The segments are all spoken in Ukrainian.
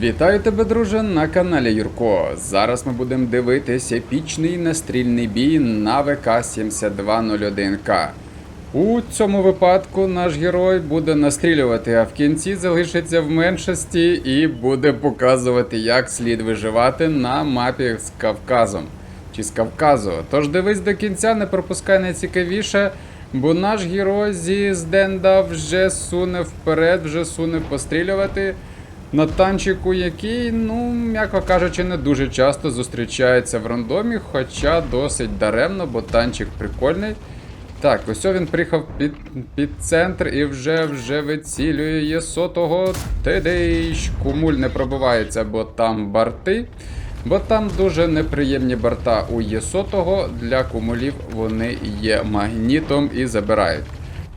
Вітаю тебе, друже, на каналі Юрко. Зараз ми будемо дивитись епічний настрільний бій на ВК-7201К. У цьому випадку наш герой буде настрілювати, а в кінці залишиться в меншості і буде показувати, як слід виживати на мапі з Кавказом чи з Кавказу. Тож дивись до кінця, не пропускай найцікавіше, бо наш герой зі Зденда вже суне вперед, вже суне пострілювати на танчику, який, ну, м'яко кажучи, не дуже часто зустрічається в рандомі, хоча досить даремно, бо танчик прикольний. Так, ось він приїхав під, під центр і вже вже вицілює єсотого Тедейш. Кумуль не пробивається, бо там барти. Бо там дуже неприємні борта у єсотого. Для кумулів вони є магнітом і забирають.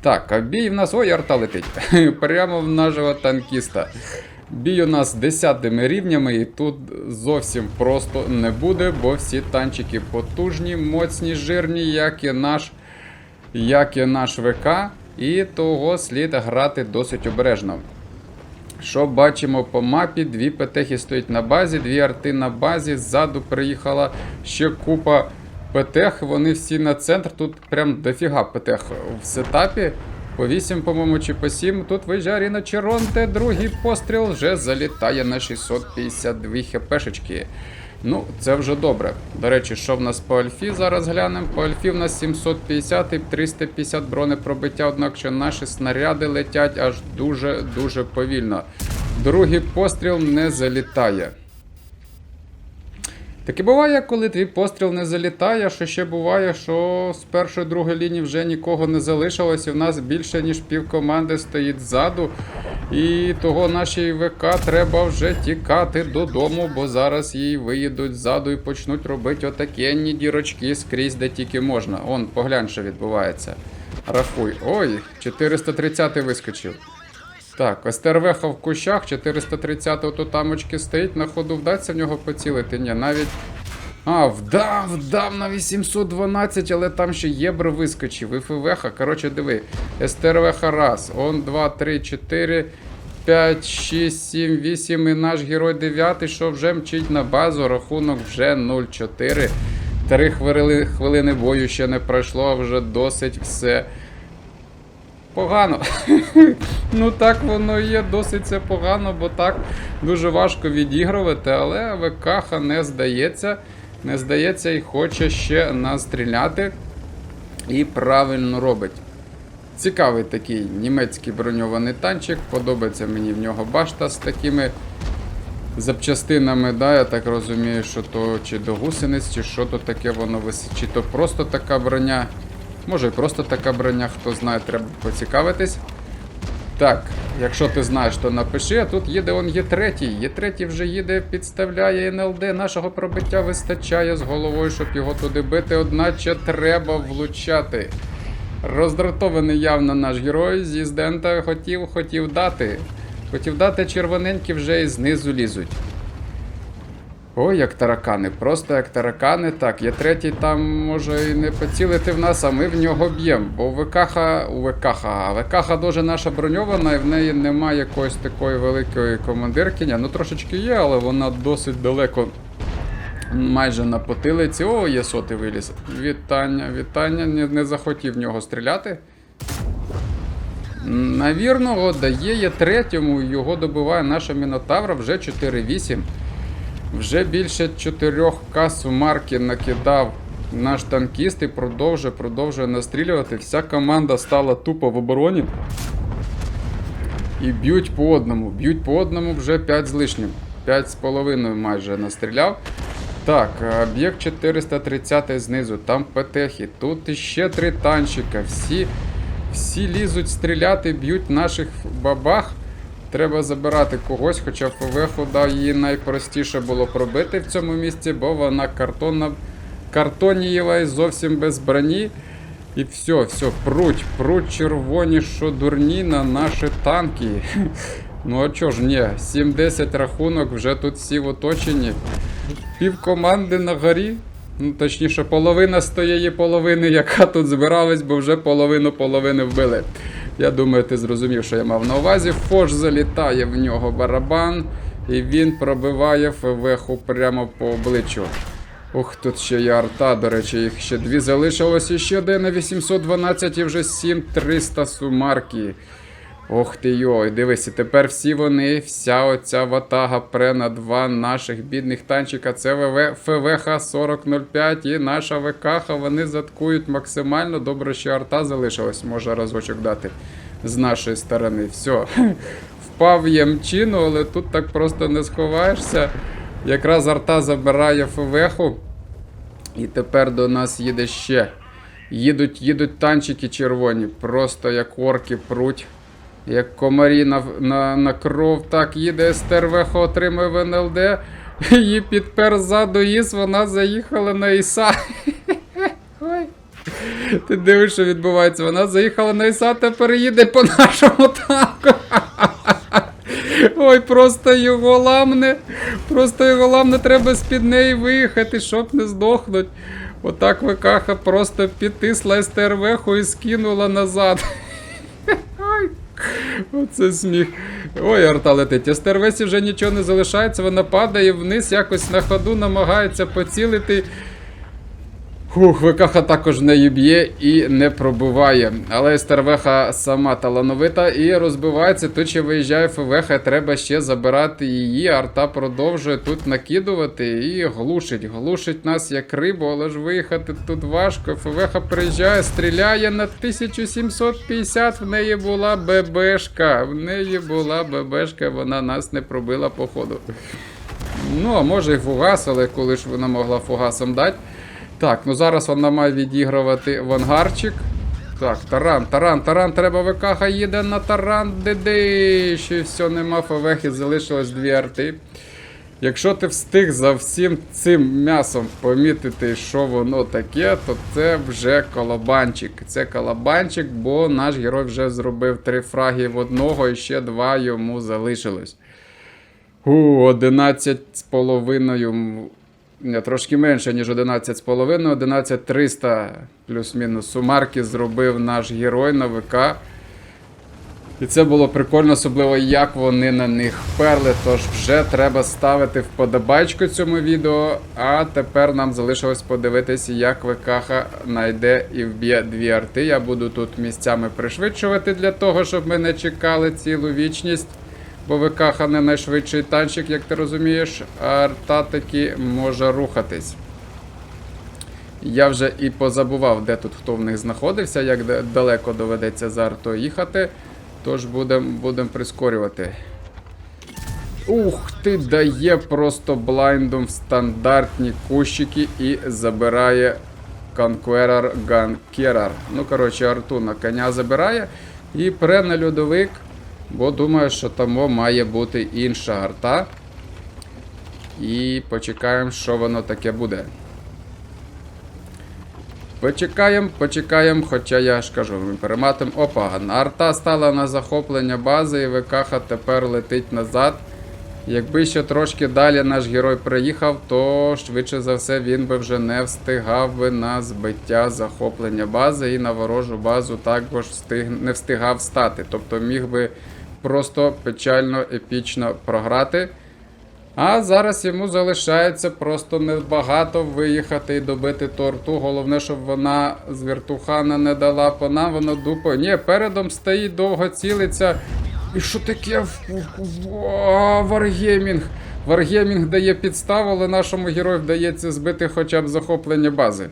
Так, а бій в нас. Ой, арта летить. Прямо в нашого танкіста. Бій у нас десятими рівнями, і тут зовсім просто не буде, бо всі танчики потужні, моцні, жирні, як і наш, як і наш ВК, і того слід грати досить обережно. Що бачимо по мапі? Дві ПТХи стоять на базі, дві арти на базі. Ззаду приїхала ще купа ПТХ. Вони всі на центр. Тут прям дофіга ПТХ в сетапі. По 8, по-моєму, чи по 7. Тут виїжджає Аріна Черонте. Другий постріл вже залітає на 652 хпшечки. Ну, це вже добре. До речі, що в нас по Альфі зараз глянемо? По Альфі в нас 750 і 350 бронепробиття, однак що наші снаряди летять аж дуже-дуже повільно. Другий постріл не залітає. Таке буває, коли твій постріл не залітає, що ще буває, що з першої другої лінії вже нікого не залишилось, і в нас більше, ніж пів команди стоїть ззаду. І того нашій ВК треба вже тікати додому, бо зараз їй виїдуть ззаду і почнуть робити отакенні дірочки скрізь, де тільки можна. Он, поглянь, що відбувається. Рахуй. Ой, 430 вискочив. Так, СТРВХ в кущах, 430-го тут тамочки стоїть, на ходу вдасться в нього поцілити. Ні, навіть. А, вдав, вдав на 812, але там ще єбр вискочив. І ФВХ, коротше, диви. СТРВХ раз. Он, два, три, чотири, п'ять, шість, сім, вісім. І наш герой 9, що вже мчить на базу. Рахунок вже 0-4. Три хвилини, хвилини бою ще не пройшло, а вже досить все. Погано. ну так воно і є, досить це погано, бо так дуже важко відігрувати, але ВКХ не здається. Не здається і хоче ще настріляти. І правильно робить. Цікавий такий німецький броньований танчик. Подобається мені в нього башта з такими запчастинами. Да, Я так розумію, що то чи до гусениць, чи що то таке воно висить, чи то просто така броня. Може і просто така броня, хто знає, треба поцікавитись. Так, якщо ти знаєш, то напиши, а тут їде он є третій. Є третій вже їде, підставляє НЛД. Нашого пробиття вистачає з головою, щоб його туди бити, одначе треба влучати. Роздратований явно наш герой зі Здента хотів, хотів дати. Хотів дати червоненькі вже і знизу лізуть. Ой, як таракани, просто як таракани. Так, є третій там може і не поцілити в нас, а ми в нього б'ємо. Бо у ВКХ, у ВКХ, дуже наша броньована, і в неї немає якоїсь такої великої командиркиня. Ну трошечки є, але вона досить далеко. Майже на потилиці. О, є сотий виліз. Вітання, вітання. Не, не захотів в нього стріляти. Навірно, дає є третьому, його добиває наша Мінотавра вже 4-8. Вже більше 4К сумарки накидав наш танкіст і продовжує, продовжує настрілювати. Вся команда стала тупо в обороні. І б'ють по одному. Б'ють по одному вже 5 з лишнім. 5,5 майже настріляв. Так, об'єкт 430 знизу, там ПТХи. Тут іще три танчика. Всі, всі лізуть стріляти, б'ють наших бабах. Треба забирати когось, хоча ФВХу да, її найпростіше було пробити в цьому місці, бо вона картонна, картонієва і зовсім без броні. І все, все, пруть, пруть червоні, що дурні на наші танки. Ну а чого ж, ні, 7-10 рахунок, вже тут всі в оточенні. Пів команди на горі. Ну, точніше, половина з тієї половини, яка тут збиралась, бо вже половину половини вбили. Я думаю, ти зрозумів, що я мав на увазі. Фош залітає в нього барабан. І він пробиває ФВХу прямо по обличчю. Ух, тут ще є арта, до речі, їх ще дві залишилось. І ще один на 812 і вже 7300 сумарки. Ох ти йой, дивися, тепер всі вони, вся оця ватага пре на два наших бідних танчика. Це ВВ, ФВХ 4005 і наша ВКХ. Вони заткують максимально. Добре, що арта залишилась, може разочок дати з нашої сторони. Все. Впав ямчину, але тут так просто не сховаєшся. Якраз арта забирає ФВХу. І тепер до нас їде ще. Їдуть, їдуть танчики червоні, просто як орки пруть. Як комарі на, на, на кров, так їде СТРВХ, отримує в НЛД. Її підпер ззаду їс, вона заїхала на Іса. Ти дивиш, що відбувається. Вона заїхала на Іса, тепер їде по нашому танку. Ой, просто його ламне. Просто його ламне, треба з-під неї виїхати, щоб не здохнуть. Отак ВКХ просто підтисла СТРВХу і скинула назад. Оце сміх. Ой, арта летить. Естервесі вже нічого не залишається, вона падає вниз, якось на ходу намагається поцілити. Хух, ВКХ також в неї б'є і не пробиває. Але Стервеха сама талановита і розбивається. Тут ще виїжджає ФВХ, треба ще забирати її. Арта продовжує тут накидувати і глушить. Глушить нас як рибу, але ж виїхати тут важко. ФВХ приїжджає, стріляє на 1750. В неї була ББшка. В неї була ББшка, вона нас не пробила походу. Ну, а може і фугас, але коли ж вона могла фугасом дати. Так, ну зараз вона має відігрувати в ангарчик. Так, таран, таран, таран, треба ВКХ їде на таран, диди. Ще все, нема ФВХ, залишилось дві арти. Якщо ти встиг за всім цим м'ясом помітити, що воно таке, то це вже колобанчик. Це колобанчик, бо наш герой вже зробив три фраги в одного і ще два йому залишилось. У, 11 з половиною. Трошки менше, ніж 11,5, 11300 плюс-мінус сумарки зробив наш герой на ВК. І це було прикольно, особливо як вони на них перли. Тож вже треба ставити вподобайку цьому відео. А тепер нам залишилось подивитися, як ВКХ знайде і вб'є дві арти. Я буду тут місцями пришвидшувати для того, щоб ми не чекали цілу вічність. Бо ВКХ не найшвидший танчик, як ти розумієш, арта таки може рухатись. Я вже і позабував, де тут хто в них знаходився, як далеко доведеться за артою їхати. Тож будемо будем прискорювати. Ух ти, дає просто блайндом в стандартні кущики і забирає Conqueror Gunkerer. Ну, коротше, арту на коня забирає і пре на льодовик, бо думаю, що там має бути інша арта. І почекаємо, що воно таке буде. Почекаємо, почекаємо, хоча я ж кажу, ми перематимо. Опа, арта стала на захоплення бази, і ВКХ тепер летить назад. Якби ще трошки далі наш герой приїхав, то швидше за все він би вже не встигав би на збиття захоплення бази і на ворожу базу також встиг, не встигав стати. Тобто міг би просто печально епічно програти. А зараз йому залишається просто небагато виїхати і добити торту. Головне, щоб вона з вертухана не дала по нам, вона дупо. Ні, передом стоїть, довго цілиться. І що таке? Варгеймінг. Варгеймінг дає підставу, але нашому герою вдається збити хоча б захоплення бази.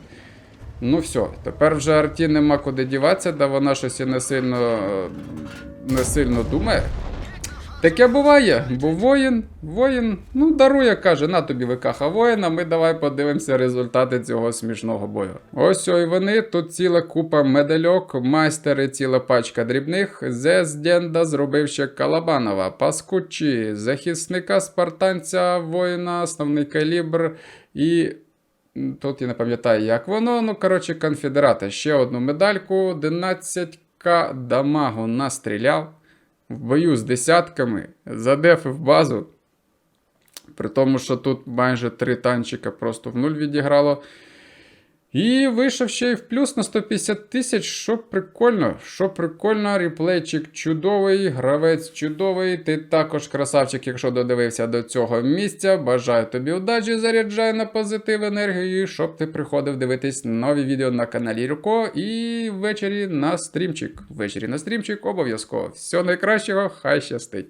Ну все, тепер вже арті нема куди діватися, да вона щось і не сильно, е, не сильно думає. Таке буває, бо воїн, воїн, ну дарує, каже, на тобі викаха воїна, ми давай подивимося результати цього смішного бою. Ось ой вони, тут ціла купа медальок, майстери, ціла пачка дрібних. Зес Дєнда зробив ще Калабанова, Паскучі, захисника спартанця, воїна, основний калібр і. Тут я не пам'ятаю, як воно. Ну, коротше, конфедерата. Ще одну медальку, 11к дамагу настріляв в бою з десятками, задефив базу. При тому, що тут майже три танчика просто в нуль відіграло. І вийшов ще й в плюс на 150 тисяч, що прикольно, що прикольно, реплейчик чудовий, гравець чудовий. Ти також красавчик, якщо додивився до цього місця. Бажаю тобі удачі, заряджай на позитив енергію, щоб ти приходив дивитись нові відео на каналі Руко і ввечері на стрімчик. Ввечері на стрімчик обов'язково. Всього найкращого, хай щастить.